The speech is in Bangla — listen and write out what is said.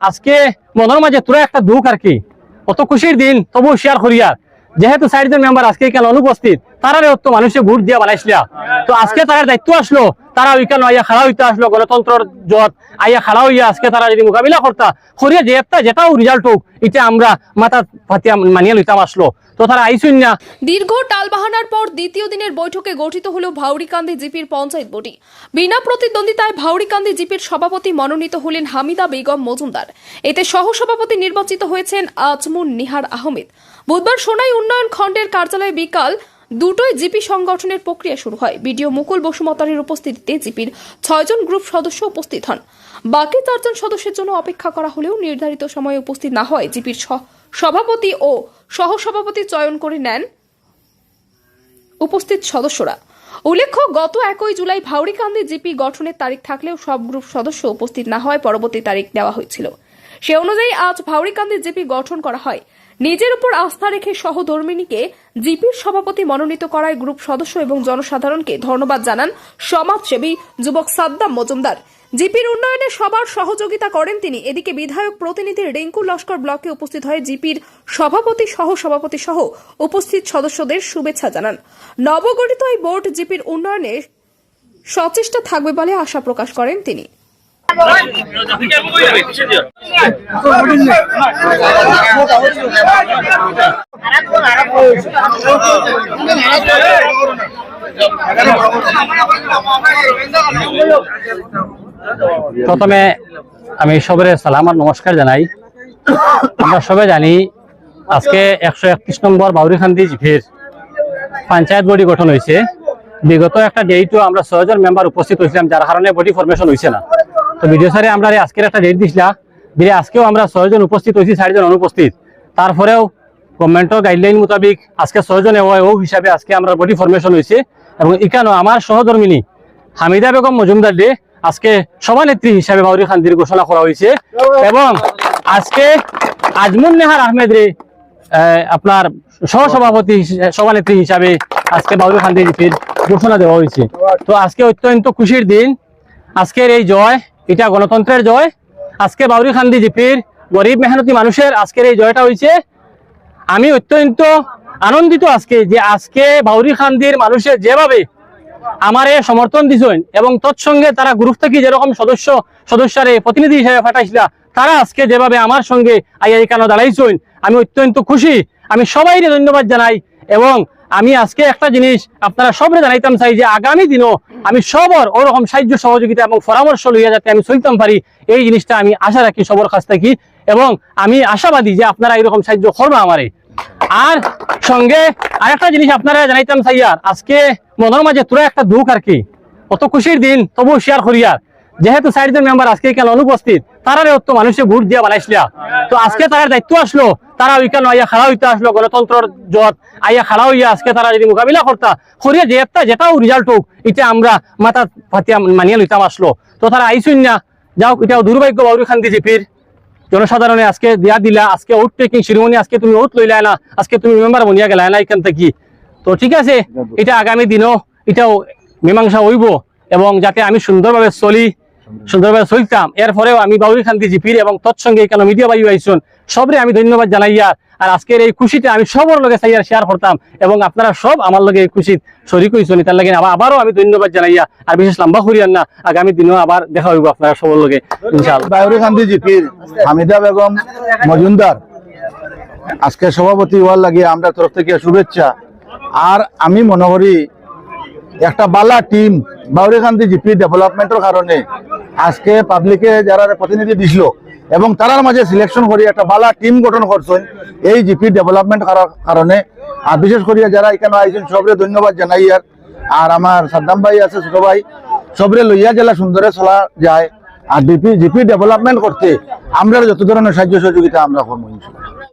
আজকে মনের মাঝে তোরা একটা দুঃখ আর কি। অত খুশির দিন তবু শেয়ার করিয়ার যেহেতু চারজন মেম্বার আজকে কেন অনুপস্থিত তারা অত মানুষে ভোট দিয়া বানাইছিলা। তো আজকে তার দায়িত্ব আসলো তারা ওইখানে আইয়া খাড়া হইতে আসলো? গণতন্ত্রের জত আইয়া খাড়া হইয়া আজকে তারা যদি মোকাবিলা করতা করিয়া যে একটা যেটাও রেজাল্ট হোক, এটা আমরা মাথা ফাতিয়া মানিয়া লইতাম আসলো। দীর্ঘ টালবাহানার পর দ্বিতীয় দিনের বৈঠকে গঠিত হল ভাউরিকান্দি জিপির পঞ্চায়েত বডি। বিনা প্রতিদ্বন্দ্বিতায় ভাউরিকান্দি জিপির সভাপতি মনোনীত হলেন হামিদা বেগম মজুমদার। এতে সহসভাপতি নির্বাচিত হয়েছেন আজমুন নিহার আহমেদ। বুধবার সোনাই উন্নয়ন খণ্ডের কার্যালয়ে বিকাল দুটোই জিপি সংগঠনের প্রক্রিয়া শুরু হয়। বিডিও মুকুল বসুমতারের উপস্থিতিতে জিপির ছয়জন গ্রুপ সদস্য উপস্থিত হন। বাকি চারজন সদস্যের জন্য অপেক্ষা করা হলেও নির্ধারিত সময়ে উপস্থিত না হয় জিপির সভাপতি ও সহসভাপতি চয়ন করে নেন উপস্থিত সদস্যরা। উল্লেখ্য, গত একই জুলাই ভাউরিকান্দি জিপি গঠনের তারিখ থাকলেও সব গ্রুপ সদস্য উপস্থিত না হয় পরবর্তী তারিখ দেওয়া হয়েছিল। সে অনুযায়ী আজ ভাউরিকান্দি জিপি গঠন করা হয়। নিজের উপর আস্থা রেখে সহধর্মিনীকে জিপির সভাপতি মনোনীত করায় গ্রুপ সদস্য এবং জনসাধারণকে ধন্যবাদ জানান সমাজসেবী যুবক সাদ্দাম মজুমদার। জিপির উন্নয়নে সবার সহযোগিতা করেন তিনি। এদিকে বিধায়ক প্রতিনিধি রিঙ্কু লস্কর ব্লকে উপস্থিত হয়ে জিপির সভাপতি সহ সভাপতি সহ উপস্থিত সদস্যদের শুভেচ্ছা জানান। নবগঠিত এই বোর্ড জিপির উন্নয়নে সচেষ্ট থাকবে বলে আশা প্রকাশ করেন তিনি। প্রথমে আমি সবের সালাম আর নমস্কার জানাই। আমরা সবাই জানি আজকে একশো একত্রিশ নম্বর বাউরিখান্দি জিপির পঞ্চায়েত বডি গঠন হয়েছে। বিগত একটা ডেটও আমরা ছয়জন মেম্বার উপস্থিত হয়েছিলাম, যার কারণে বডি ফরমেশন হয়েছে না। তো ভিডিও স্যারে আমরা আজকের একটা ডেট দিছিলা দিয়ে আজকেও আমরা ছয়জন উপস্থিত হয়েছি চারজন অনুপস্থিত। তারপরেও গভর্নমেন্টের গাইডলাইন মোতাবিক আজকে ছয়জন ও হিসাবে আজকে আমরা বডি ফরমেশন হয়েছে এবং এখানেও আমার সহধর্মিনী হামিদা বেগম মজুমদার ডে আজকে সভানেত্রী হিসাবে মাউরি খান্দির ঘোষণা করা হয়েছে এবং আজকে আজমুন নেহার আহমেদ রে আপনার সহসভাপতি হিসে- সভানেত্রী হিসাবে আজকে বাউরি খান্দি জিপির ঘোষণা দেওয়া হয়েছে তো আজকে অত্যন্ত খুশির দিন। আজকের এই জয় এটা গণতন্ত্রের জয়। আজকে বাউরি খান্দি জিপির গরিব মেহনতি মানুষের আজকের এই জয়টা হয়েছে আমি অত্যন্ত আনন্দিত আজকে যে আজকে বাউরি খান্দির মানুষের যেভাবে আমারে সমর্থন দিছেন এবং তৎসঙ্গে তারা গ্রুপ থেকে যেরকম সদস্য, সদস্যরে প্রতিনিধি হিসেবে পাঠাইছিল, তারা আজকে যেভাবে আমার সঙ্গে আইয়া এখানে দাঁড়াইছেন, আমি অত্যন্ত খুশি। আমি সবাই ধন্যবাদ জানাই এবং আমি আজকে একটা জিনিস আপনারা সবরে জানাইতাম চাই যে আগামী দিনও আমি সবর, ওরকম সাহায্য, সহযোগিতা এবং পরামর্শ লইয়া যাতে আমি চলতাম পারি, এই জিনিসটা আমি আশা রাখি সবর কাছ থেকে এবং আমি আশাবাদী যে আপনারা এরকম সাহায্য করবে আমারে। আর সঙ্গে আরেকটা জিনিস আপনারা জানাইতাম চাই আর, আজকে মনের মাঝে তোরা একটা দুঃখ আর কি, অত খুশির দিন তবু শেয়ার করিয়ার যেহেতু চারজন মেম্বার আজকে কেন অনুপস্থিত তারা তো মানুষে ভোট দিয়া বানাইছিলা। তো আজকে তার দায়িত্ব আসলো, তারা ওইখানে আইয়া খাড়া হইতে আসলো, গণতন্ত্রের জত আইয়া খাড়া হইয়া আজকে তারা যদি মোকাবিলা করতা, করিয়া যে একটা যেটাও রেজাল্ট হোক, এটা আমরা মাথা ফাতিয়া মানিয়া লইতাম আসলো। তো তারা আইসুন না। যাও এটাও দুর্ভাগ্য বাউরি খান্দি জিপির জনসাধারণে আজকে দিয়া দিলা, আজকে আউট টেকিং শিরোমণি আজকে তুমি আউট লইলা না আজকে তুমি মেম্বার বনিয়া গেলা না এখান থেকে। তো ঠিক আছে, এটা আগামী দিনও এটাও মীমাংসা হইব, এবং যাতে আমি সুন্দরভাবে চলি। সুন্দরভাবে চলতাম। এরপরেও আমি বাউরি খান্তি জিপির এবং তৎসঙ্গে এখানে মিডিয়া বায়ু আইসুন, সবরে আমি ধন্যবাদ জানাইয়া আর আজকের এই খুশিটা আমি সবর লগে চাইয়ার শেয়ার করতাম এবং আপনারা সব আমার লগে এই খুশিত শরিক হইছেন তার লাগে আবার আবারও আমি ধন্যবাদ জানাইয়া আর বিশেষ লম্বা করিয়ান না, আগামী দিনও আবার দেখা হইব আপনারা সবার লগে, ইনশাআল্লাহ। বায়ুরি গান্ধী জিপির হামিদা বেগম মজুমদার, আজকে সভাপতি হওয়ার লাগে আমরা তরফ থেকে শুভেচ্ছা। আর আমি মনে করি একটা বালা টিম বাউরি খান্তি জিপি ডেভেলপমেন্টের কারণে আজকে পাবলিকে যারা প্রতিনিধি দিছিল এবং তারার মাঝে সিলেকশন করে একটা বালা টিম গঠন করছেন, এই জিপি ডেভেলপমেন্ট করার কারণে। আর বিশেষ করিয়া যারা এখানে আইছেন, সবরে ধন্যবাদ জানাই আর। আর আমার সাদ্দাম ভাই আছে, ছোট ভাই, সবরে লইয়া জেলা সুন্দরে চলা যায়। আর ডিপি জিপি ডেভেলপমেন্ট করতে আমরা যত ধরনের সাহায্য সহযোগিতা আমরা করব।